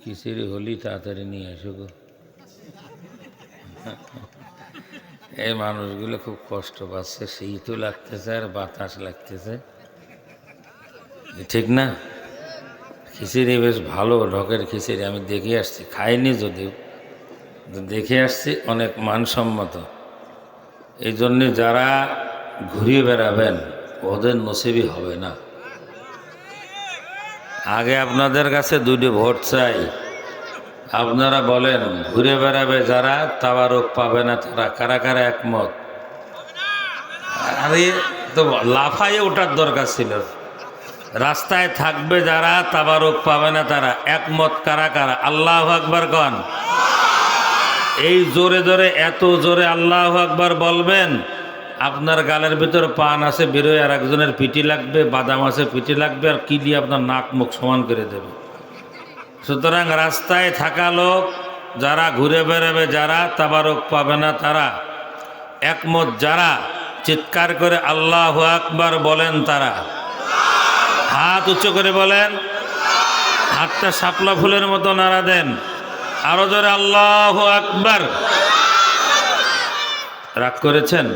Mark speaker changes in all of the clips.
Speaker 1: খিচুড়ি হলি তাড়াতাড়ি নিয়ে আসো গো? এই মানুষগুলো খুব কষ্ট পাচ্ছে শীতও লাগতেছে আর বাতাস লাগতেছে। ঠিক না? খিচুড়ি বেশ ভালো, ঢকের খিচুড়ি, আমি দেখে আসছি, খাইনি যদিও। দেখে আসছি, অনেক মানসম্মত। এই জন্যে যারা ঘুরিয়ে বেড়াবেন, ওদের নসিবই হবে না। আগে আপনাদের কাছে দুটি ভোট চাই। আপনারা বলেন, ঘুরে বেড়াবে যারা, তাবারক পাবে না তারা। কারা কারা একমত? আরে, তো লাফাইয়ে ওঠার দরকার ছিল। রাস্তায় থাকবে যারা, তাবারক পাবে না তারা। একমত কারা কারা? আল্লাহ আকবার কন। এই জোরে জোরে, এত জোরে আল্লাহ আকবার বলবেন আপনার গালের ভিতর পান আছে, বেরোয় আর একজনের পিটি লাগবে, বাদাম আছে পিটি লাগবে, আর কি দিয়ে আপনার নাক মুখ সমান করে দেবে। সুতরাং রাস্তায় থাকা লোক, যারা ঘুরে বেড়াবে, যারা তাবারক পাবে না, তারা একমত, যারা চিৎকার করে আল্লাহ আকবার বলেন, তারা হাত উচ্চ করে বলেন, হাতটা শাপলা ফুলের মতো নাড়া দেন, আরও জোরে আল্লাহ আকবার। রাগ করেছেন?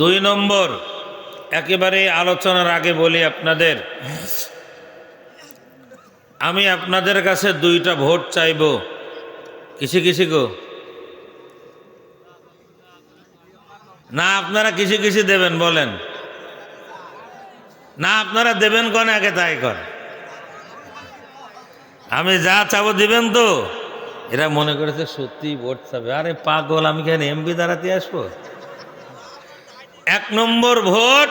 Speaker 1: দুই নম্বর, একেবারে আলোচনার আগে বলি আপনাদের, আমি আপনাদের কাছে দুইটা ভোট চাইব। কিসে কিসে গো? না, আপনারা কিছু কিছু দেবেন বলেন? না, আপনারা দেবেন কোন আগে তাই কর। আমি যা চাবো দিবেন তো। এরা মনে করেছে সত্যি ভোট চাবে। আরে পাগল, আমি কেন এমপি দাঁড়াতে আসব? এক নম্বর ভোট,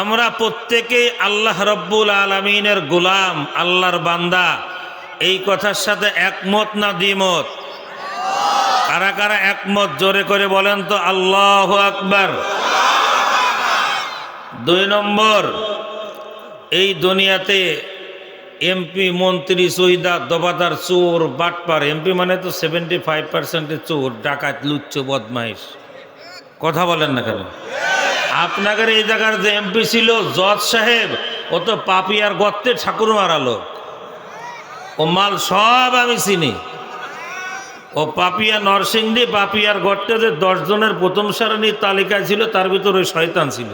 Speaker 1: আমরা প্রত্যেকেই আল্লাহ রব্বুল আলমিনের গোলাম, আল্লাহর বান্দা। এই কথার সাথে একমত না দ্বিমত? কারা কারা একমত? জোরে করে বলেন তো, আল্লাহ আকবার। দুই নম্বর, এই দুনিয়াতে এমপি, মন্ত্রী সহিদা দবাদার চোর, বাটপার, এমপি মানে তো সেভেন্টি ফাইভ পার্সেন্টের চোর, ডাকাত, লুচ্চ, বদমাইশ। কথা বলেন না কেন? আপনাদের এই জায়গার যে এমপি ছিল, জজ সাহেব, ও তো পাপিয়ার গর্তে ঠাকুর মারালো। ও মাল সব আমি চিনি। ও পাপিয়া নরসিংদী পাপিয়ার গর্তে যে দশজনের প্রথম সারণীর তালিকায় ছিল, তার ভিতরে ওই শয়তান ছিল।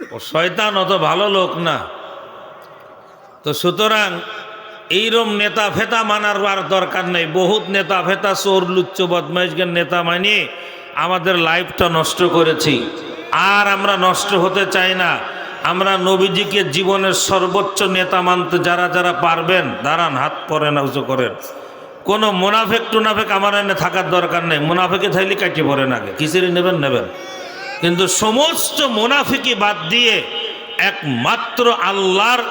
Speaker 1: ও শয়তান অত ভালো লোক না। তো সুতরাং এইরম নেতা ফেতা মানার আর দরকার নেই। বহুত নেতা ফেতা, চোর, লুচ্চ বদমাইশকে নেতা মানিয়ে আমাদের লাইফটা নষ্ট করেছি। আর আমরা নষ্ট হতে চাই না। আমরা নবীজিকে জীবনের সর্বোচ্চ নেতা মানতে যারা যারা পারবেন, দাঁড়ান, হাত পরে না, উঁচু করেন। কোনো মুনাফেক, টুনাফেক আমার এনে থাকার দরকার নেই। মুনাফেকে থাইলে কাটিয়ে পড়েন আগে। কিসেরই নেবেন? নেবেন। কিন্তু সমস্ত মুনাফিকি বাদ দিয়ে একমাত্র আল্লাহর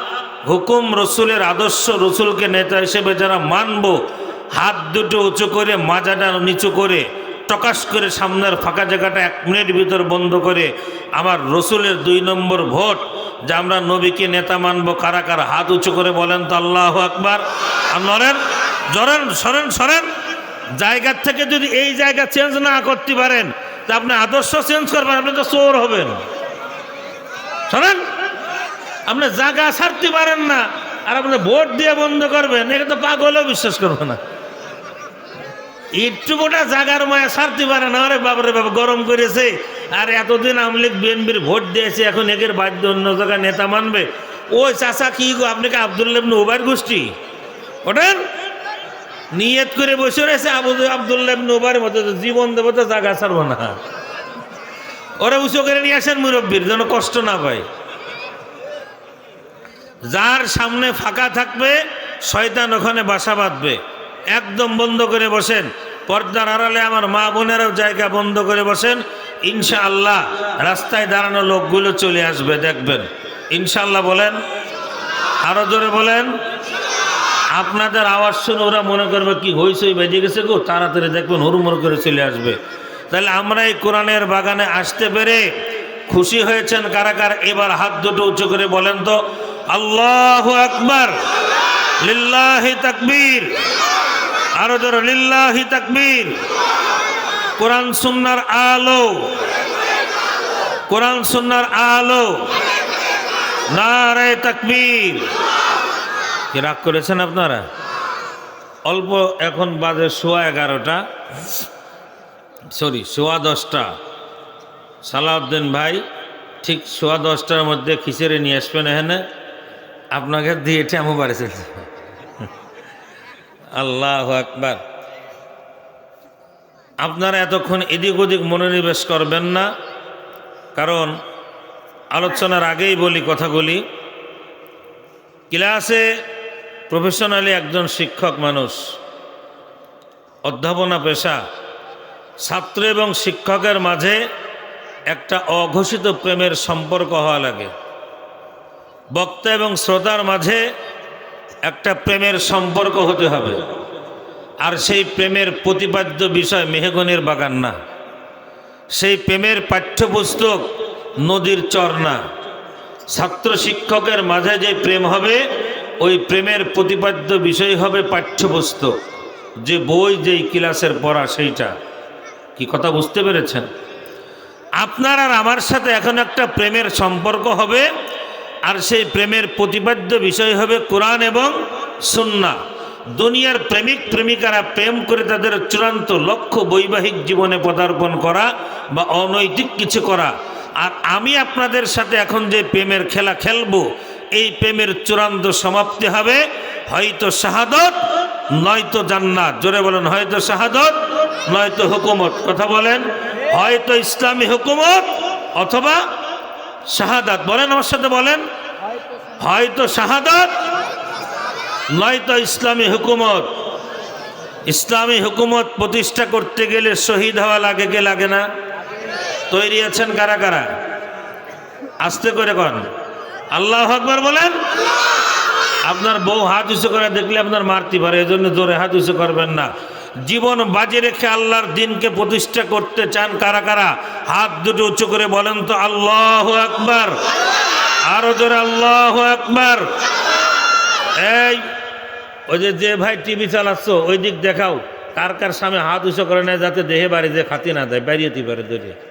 Speaker 1: হুকুম রসুলের আদর্শ রসুলকে নেতা হিসেবে যারা মানব, হাত দুটো উঁচু করে, মাজাটা নিচু করে, টকাশ করে সামনের ফাঁকা জায়গাটা এক মিনিট ভিতর বন্ধ করে, আমার রসুলের দুই নম্বর ভোট, যে আমরা নবীকে নেতা মানব, কারা কারা হাত উঁচু করে বলেন তো আল্লাহ আকবার। আর নরেন, জরেন, সরেন সরেন জায়গার থেকে যদি এই জায়গা চেঞ্জ না করতে পারেন, তা আপনি আদর্শ চেঞ্জ করবেন, আপনি তো চোর হবেন। শোনেন আপনি জায়গা ছাড়তে পারেন না। আর আপনি ভোট দিয়ে বন্ধ করবেন এটা তো পাগলেও বিশ্বাস করবে না। একটু গোটা জাগার মায়া ছাড়তে পারে না, আরে বাবারে বাবা গরম করেছে। আর এতদিন আমলিগ বিএনপির ভোট দিয়েছে, এখন একের বাধ্য অন্য জায়গায় নেতা মানবে। ওই চাচা কি গো, আপনি কি আবদুল্লাবন ওবার গোষ্ঠী? ওঠেন? নিয়ত করে বসে রয়েছে, আবু আবদুল্লাবন ওবার মতো জীবন দেবো তো জায়গা ছাড়বো না। ওরা উঁচু করে নিয়ে আসেন মুরব্বীর, যেন কষ্ট না পায়। যার সামনে ফাঁকা থাকবে, শয়তান ওখানে বাসা বাঁধবে। একদম বন্ধ করে বসেন। পর্দার আড়ালে আমার মা বোনেরাও জায়গা বন্ধ করে বসেন। ইনশা আল্লাহ রাস্তায় দাঁড়ানো লোকগুলো চলে আসবে, দেখবেন। ইনশাল্লাহ বলেন। আরও জোরে বলেন। আপনাদের আওয়াজ শুনে ওরা মনে করবে, কি হইসই বেজে গেছে গো? তাড়াতাড়ি দেখবেন হুড়মুড় করে চলে আসবে। তাহলে আমরা এই কোরআনের বাগানে আসতে পেরে খুশি হয়েছেন কারা কার? এবার হাত দুটো উঁচু করে বলেন তো। আল্লাহ আকবার। লিল্লাহি তাকবীর। আরও জোর, লিল্লাহি তাকবীর। কোরআন সুন্নার আলো। কোরআন সুন্নার আলো। নারায় তাকবীর। কি রাগ করেছেন আপনারা? অল্প এখন বাজে সোয়া এগারোটা। সরি, সোয়া দশটা। সালাউদ্দিন ভাই, ঠিক সোয়া দশটার মধ্যে খিচেড়ে নিয়ে আসবেন এখানে। আপনাকে দিয়ে এটা আমার বাড়ি আল্লাহ আকবার। আপনারা এতক্ষণ এদিক ওদিক মনোনিবেশ করবেন না, কারণ আলোচনার আগেই বলি কথাগুলি। ক্লাসে প্রফেশনালি একজন শিক্ষক মানুষ, অধ্যাপনা পেশা, ছাত্র এবং শিক্ষকের মাঝে একটা অঘোষিত প্রেমের সম্পর্ক হওয়া লাগে। বক্তা এবং শ্রোতার মাঝে একটা প্রেমের সম্পর্ক হতে হবে। আর সেই প্রেমের প্রতিপাদ্য বিষয় মেহগনির বাগান না। সেই প্রেমের পাঠ্যপুস্তক নদীর চর না। ছাত্র শিক্ষকের মাঝে যে প্রেম হবে, ওই প্রেমের প্রতিপাদ্য বিষয় হবে পাঠ্যপুস্তক। যে বই যেই ক্লাসের পড়া সেইটা। কি কথা বুঝতে পেরেছেন? আপনার আর আমার সাথে এখন একটা প্রেমের সম্পর্ক হবে আর সেই প্রেমের প্রতিপাদ্য বিষয় হবে কোরআন এবং সুন্না দুনিয়ার প্রেমিক প্রেমিকারা প্রেম করে তাদের চূড়ান্ত লক্ষ্য বৈবাহিক জীবনে পদার্পণ করা বা অনৈতিক কিছু করা। আর আমি আপনাদের সাথে এখন যে প্রেমের খেলা খেলব, এই প্রেমের চূড়ান্ত সমাপ্তি হবে হয়তো শাহাদত, নয়তো জান্নাত। জোরে বলেন, হয়তো শাহাদত, নয়তো হুকুমত। কথা বলেন, হয়তো ইসলামী হুকুমত অথবা শাহাদাত বলেন আমার সাথে বলেন। হয়তো শাহাদাত, নয়তো ইসলামী হুকুমত। ইসলামী হুকুমত প্রতিষ্ঠা করতে গেলে শহীদ হওয়া লাগে কে লাগে না? তৈরি আছেন কারা কারা? আস্তে করে কন। আল্লাহ আকবর বলেন। আপনার বউ হাত উঁচু করে দেখলে আপনার মারতে পারে এই জন্য জোরে হাত উঁচু করবেন না। জীবন বাজে রেখে আল্লাহর দিনকে প্রতিষ্ঠা করতে চান কারা কারা? হাত দুটো উঁচু করে বলেন তো, আল্লাহ আকবার। আরও জোরে, আল্লাহ আকবার। এই, ওই যে যে ভাই টিভি চালাচ্ছ, ওই দিক দেখাও। কার কার সামনে হাত উঁচু করে নেয় যাতে দেহে বাড়ি যে খাতি না দেয় বেরিয়েতে পারে দরিয়ে